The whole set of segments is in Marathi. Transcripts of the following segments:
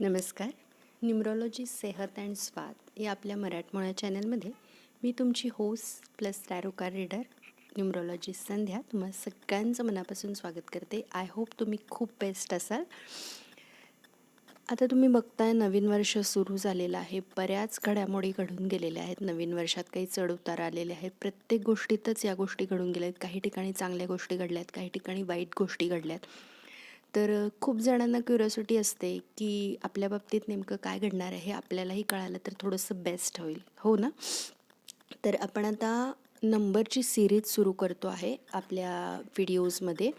नमस्कार. न्युमरॉलॉजी सेहत अँड स्वाद या आपल्या मराठमोळ्या चॅनलमध्ये मी तुमची host plus tarot card reader numerology Sandhya तुम्हा सगळ्यांचं मनापासून स्वागत करते. आय होप तुम्ही खूप बेस्ट असाल. आता तुम्ही बघताय नवीन वर्ष सुरू झालेलं आहे. बऱ्याच घडामोडी घडून गेलेल्या आहेत. नवीन वर्षात काही चढउतार आलेले आहेत. प्रत्येक गोष्टीतच या गोष्टी घडून गेल्या आहेत. काही ठिकाणी चांगल्या गोष्टी घडल्या आहेत. काही ठिकाणी वाईट गोष्टी घडल्या आहेत. तर खूप जणांना क्युरिओसिटी असते की आपल्या बाबतीत नेमकं काय घडणार आहे हे आपल्यालाही कळालं तर थोडंसं बेस्ट होईल. हो ना? तर आपण आता नंबरची सिरीज सुरू करतो आहे आपल्या व्हिडिओजमध्ये.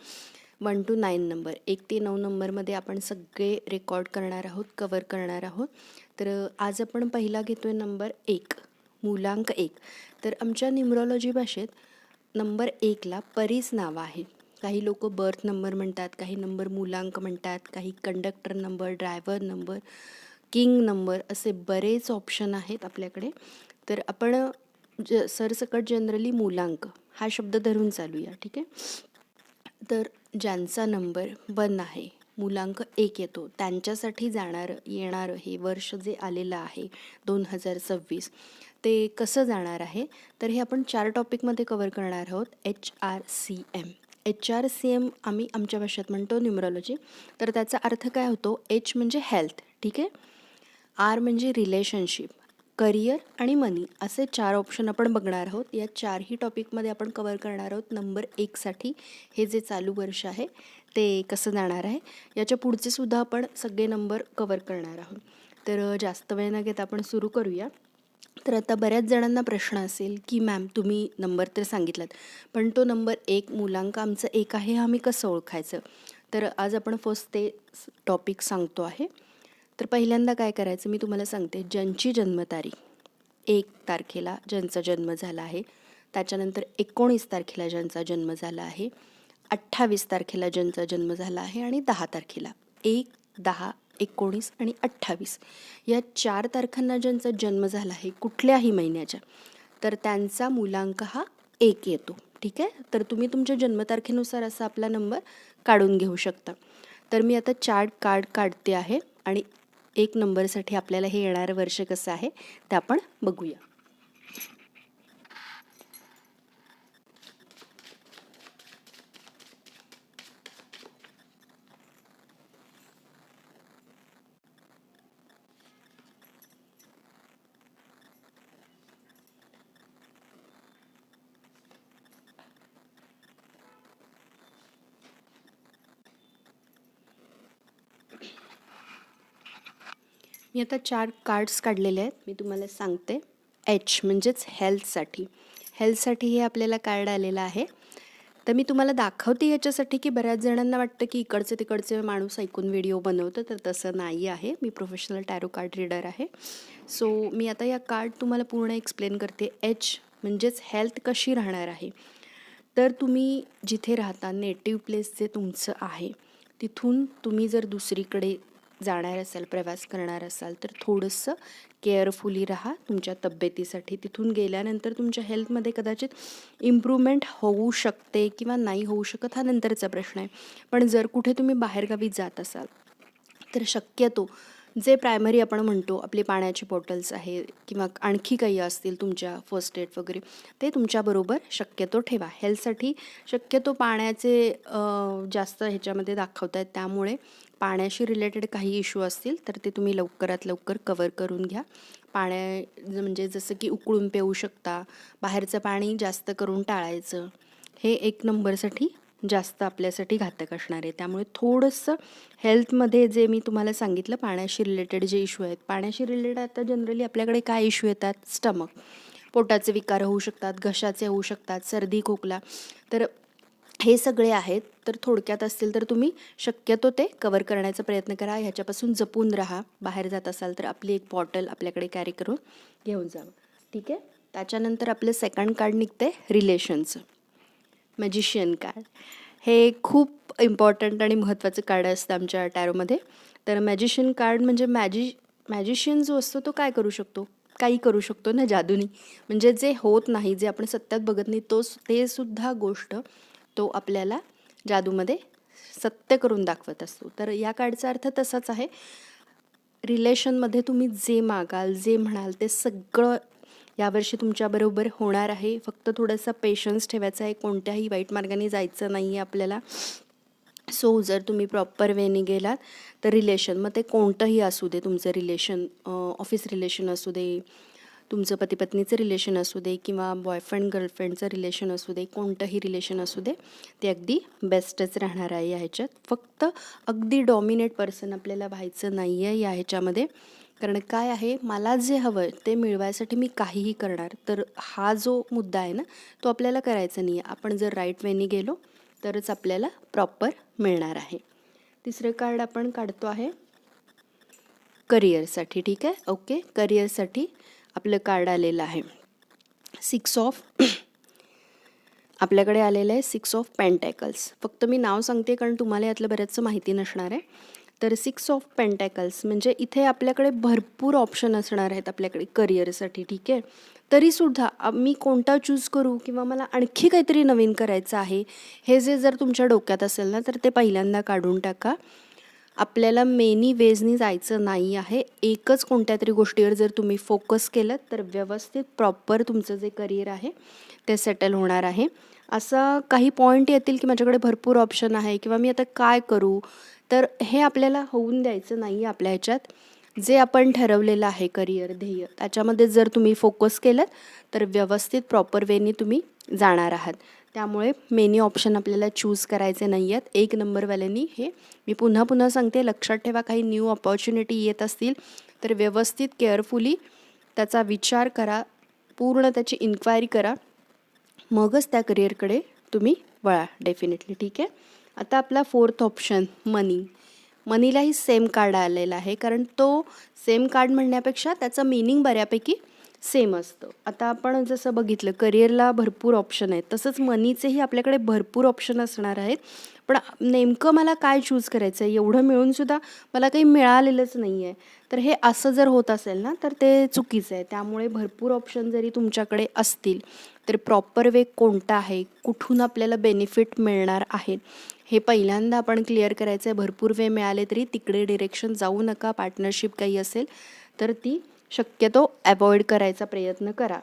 One two nine number. एक ते नऊ नंबरमध्ये आपण सगळे रेकॉर्ड करणार आहोत कवर करणार आहोत. तर आज आपण पहिला घेतो आहे नंबर एक मूलांक एक. तर आमच्या न्युमरॉलॉजी भाषेत नंबर एकला परीस नावं आहेत काही लोक बर्थ नंबर म्हणतात काही नंबर मूलांक म्हणतात काही conductor number driver number king number असे बरेच ऑप्शन आहेत आपल्याकडे. तर आपण ज सरसकट जनरली मूलांक हा शब्द धरून चालूया ठीक आहे? तर ज्यांचा नंबर वन आहे मुलांक एक येतो. त्यांच्यासाठी जाणारं येणारं हे वर्ष जे आलेलं आहे दोन हजार सव्वीस ते कसं जाणार आहे? तर हे आपण चार टॉपिकमध्ये कवर करणार आहोत H R C M H R C M आम्ही आमच्या भाषेत म्हणतो न्युमरॉलॉजी. तर त्याचा अर्थ काय होतो? एच म्हणजे हेल्थ ठीक आहे? आर म्हणजे रिलेशनशिप करिअर आणि मनी असे चार ऑप्शन आपण बघणार आहोत. या चारही टॉपिकमध्ये आपण कवर करणार आहोत. नंबर एकसाठी हे जे चालू वर्ष आहे ते कसं जाणार आहे? याच्या पुढचे सुद्धा आपण सगळे नंबर कवर करणार आहोत. तर जास्त वेळ न घेता आपण सुरू करूया. तर आता बऱ्याच जणांना प्रश्न असेल की मॅम तुम्ही नंबर तर सांगितलात पण तो नंबर एक मुलांक आमचं एक आहे हे आम्ही कसं ओळखायचं? तर आज आपण फर्स्ट ते टॉपिक सांगतो आहे. तर पहिल्यांदा काय करायचं मी तुम्हाला सांगते. ज्यांची जन्मतारीख एक तारखेला ज्यांचा जन्म झाला आहे त्याच्यानंतर एकोणीस तारखेला ज्यांचा जन्म झाला आहे अठ्ठावीस तारखेला ज्यांचा जन्म झाला आहे आणि दहा तारखेला. एक दहा एकोणीस आणि अठ्ठावीस. या चार तारखांना ज्यांचा जन्म झाला आहे कुठल्याही महिन्याच्या तर त्यांचा मुलांक हा एक येतो. ठीक आहे? तर तुम्ही तुमच्या जन्मतारखेनुसार असा आपला नंबर काढून घेऊ शकता. तर मी आता चार्ट कार्ड काढते आहे आणि एक नंबरसाठी आपल्याला हे येणारं वर्ष कसं आहे ते आपण बघूया. मी आता चार कार्ड्स काढलेले आहेत. मी तुम्हाला सांगते. एच म्हणजेच हेल्थसाठी हेल्थसाठी हे आपल्याला कार्ड आलेलं आहे. तर मी तुम्हाला दाखवते याच्यासाठी की बऱ्याच जणांना वाटतं की इकडचे तिकडचे माणूस ऐकून व्हिडिओ बनवतं तर तसं नाही आहे. मी प्रोफेशनल टॅरो कार्ड रीडर आहे. सो मी आता या कार्ड तुम्हाला पूर्ण एक्सप्लेन करते. एच म्हणजेच हेल्थ कशी राहणार आहे. तर तुम्ही जिथे राहता नेटिव्ह प्लेस जे तुमचं आहे तिथून तुम्ही जर दुसरीकडे जाणार असाल प्रवास करणार असाल तर थोडंसं केअरफुली राहा तुमच्या तब्येतीसाठी. तिथून गेल्यानंतर तुमच्या हेल्थमध्ये कदाचित इम्प्रूव्हमेंट होऊ शकते किंवा नाही होऊ शकत हा नंतरचा प्रश्न आहे. पण जर कुठे तुम्ही बाहेरगावी जात असाल तर शक्यतो जे प्रायमरी आपण म्हणतो आपले पाण्याचे बॉटल्स आहे किंवा आणखी काही असतील तुमच्या फर्स्ट एड वगैरे ते तुमच्याबरोबर शक्यतो ठेवा. हेल्थसाठी शक्यतो पाण्याचे जास्त ह्याच्यामध्ये दाखवत आहेत त्यामुळे पाण्याशी रिलेटेड काही इश्यू असतील तर ते तुम्ही लवकरात लवकर कवर करून घ्या. पाण्या ज- म्हणजे जसं की उकळून पिऊ शकता बाहेरचं पाणी जास्त करून टाळायचं हे एक नंबरसाठी जास्त आपल्यासाठी घातक असणार आहे. त्यामुळे थोडंसं हेल्थमध्ये जे मी तुम्हाला सांगितलं पाण्याशी रिलेटेड जे इश्यू आहेत पाण्याशी रिलेटेड आता जनरली आपल्याकडे काय इश्यू येतात? स्टमक पोटाचे विकार होऊ शकतात घशाचे होऊ शकतात सर्दी खोकला. तर हे सगळे आहेत तर थोडक्यात असतील तर तुम्ही शक्यतो ते कवर करण्याचा प्रयत्न करा. ह्याच्यापासून जपून राहा. बाहेर जात असाल तर आपली एक बॉटल आपल्याकडे कॅरी करून घेऊन जावं. ठीक आहे? त्याच्यानंतर आपलं सेकंड कार्ड निघते रिलेशनचं मॅजिशियन कार्ड हे खूप इम्पॉर्टंट आणि महत्त्वाचं कार्ड असतं आमच्या टॅरोमध्ये तर मॅजिशियन कार्ड म्हणजे मॅजि मॅजिशियन जो असतो तो काय करू शकतो? काही करू शकतो ना जादूनी. म्हणजे जे होत नाही जे आपण सत्यात बघत नाही तो ते सुद्धा गोष्ट तो आपल्याला जादूमध्ये सत्य करून दाखवत असतो. तर या कार्डचा अर्थ तसाच आहे. रिलेशनमध्ये तुम्ही जे मागाल जे म्हणाल ते सगळं यावर्षी तुमच्याबरोबर होणार आहे. फक्त थोडंसं पेशन्स ठेवायचा आहे. कोणत्याही वाईट मार्गाने जायचं नाही आहे आपल्याला. सो जर तुम्ही प्रॉपर वेने गेलात तर रिलेशन मग ते कोणतंही असू दे. तुमचं रिलेशन ऑफिस रिलेशन असू दे तुमचं पतीपत्नीचं रिलेशन असू दे किंवा बॉयफ्रेंड गर्लफ्रेंडचं रिलेशन असू दे कोणतंही रिलेशन असू दे ते अगदी बेस्टच राहणार आहे या ह्याच्यात. फक्त अगदी डॉमिनेट पर्सन आपल्याला व्हायचं नाही आहे या ह्याच्यामध्ये. कारण काय आहे मला जे हवं आहे ते मिळवायसाठी मी काहीही करणार. तर हा जो मुद्दा आहे ना तो आपल्याला करायचा नाही आहे आपण जर राईट वेनी गेलो तरच आपल्याला प्रॉपर मिळणार आहे. तिसरं कार्ड आपण काढतो आहे करिअरसाठी ठीक आहे? ओके करिअरसाठी आपलं कार्ड आलेलं आहे. सिक्स ऑफ आपल्याकडे आलेलं आहे सिक्स ऑफ पेंटॅकल्स फक्त मी नाव सांगते कारण तुम्हाला यातलं बऱ्याचसं माहिती नसणार आहे. तर सिक्स ऑफ पेंटॅकल्स म्हणजे इथे आपल्याकडे भरपूर ऑप्शन असणार आहेत आपल्याकडे करिअरसाठी ठीक आहे? तरीसुद्धा मी कोणता चूज करू किंवा मला आणखी काहीतरी नवीन करायचं आहे हे जे जर तुमच्या डोक्यात असेल ना तर ते पहिल्यांदा काढून टाका. आपल्याला मेनी वेजनी जायचं नाही आहे. एकच कोणत्या तरी गोष्टीवर जर तुम्ही फोकस केलं तर व्यवस्थित प्रॉपर तुमचं जे करिअर आहे ते सेटल होणार आहे. असं काही पॉईंट येतील की माझ्याकडे भरपूर ऑप्शन आहे किंवा मी आता काय करू तर हे आपल्याला होऊन द्यायचं नाही आहे आपल्या ह्याच्यात. जे आपण ठरवलेलं आहे करिअर ध्येय त्याच्यामध्ये जर तुम्ही फोकस केलं तर व्यवस्थित प्रॉपर वेनी तुम्ही जाणार आहात. त्यामुळे मेनी ऑप्शन आपल्याला चूज करायचे नाही आहेत एक नंबरवाल्यांनी हे मी पुन्हा पुन्हा सांगते. लक्षात ठेवा काही न्यू ऑपॉर्च्युनिटी येत असतील तर व्यवस्थित केअरफुली त्याचा विचार करा. पूर्ण त्याची इन्क्वायरी करा. मगच त्या करिअरकडे तुम्ही वळा डेफिनेटली ठीक आहे? आता आपला फोर्थ ऑप्शन मनी मनीलाही सेम कार्ड आलेला आहे. कारण तो सेम कार्ड म्हणण्यापेक्षा त्याचं मिनिंग बऱ्यापैकी सेम असतं. आता आपण जसं बघितलं करिअरला भरपूर ऑप्शन आहेत. तसंच मनीचेही आपल्याकडे भरपूर ऑप्शन असणार आहेत. पण नेमकं मला काय चूज करायचं आहे एवढं मिळूनसुद्धा मला काही मिळालेलंच नाही आहे तर हे असं जर होत असेल ना तर ते चुकीचं आहे. त्यामुळे भरपूर ऑप्शन जरी तुमच्याकडे असतील तर प्रॉपर वे कोणता आहे? कुठून आपल्याला बेनिफिट मिळणार आहे? हे पहिल्यांदा आपण क्लिअर करायचं आहे भरपूर वे मिळाले तरी तिकडे डिरेक्शन जाऊ नका. पार्टनरशिप काही असेल तर ती शक्यतो अवॉइड करायचा प्रयत्न करा.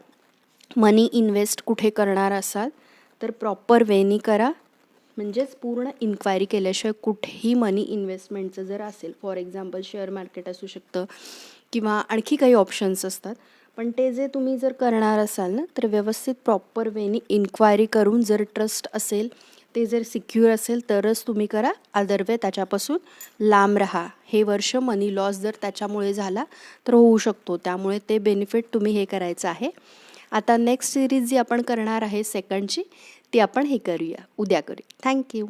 मनी इन्व्हेस्ट कुठे करणार असाल तर प्रॉपर वेनी करा. म्हणजेच पूर्ण इन्क्वायरी केल्याशिवाय कुठेही मनी इन्व्हेस्टमेंटचं जर असेल फॉर एक्झाम्पल शेअर मार्केट असू शकतं किंवा आणखी काही ऑप्शन्स असतात. पण ते जे तुम्ही जर करणार असाल ना तर व्यवस्थित प्रॉपर वेनी इन्क्वायरी करून जर ट्रस्ट असेल ते जर सिक्युअर असेल तरच तुम्ही करा. अदरवे त्याच्यापासून लांब राहा. हे वर्ष मनी लॉस जर त्याच्यामुळे झाला तर होऊ शकतो. त्यामुळे ते बेनिफिट तुम्ही हे करायचं आहे. आता नेक्स्ट सिरीज जी आपण करणार आहे सेकंडची ती आपण हे करूया. उद्या करूया. थँक्यू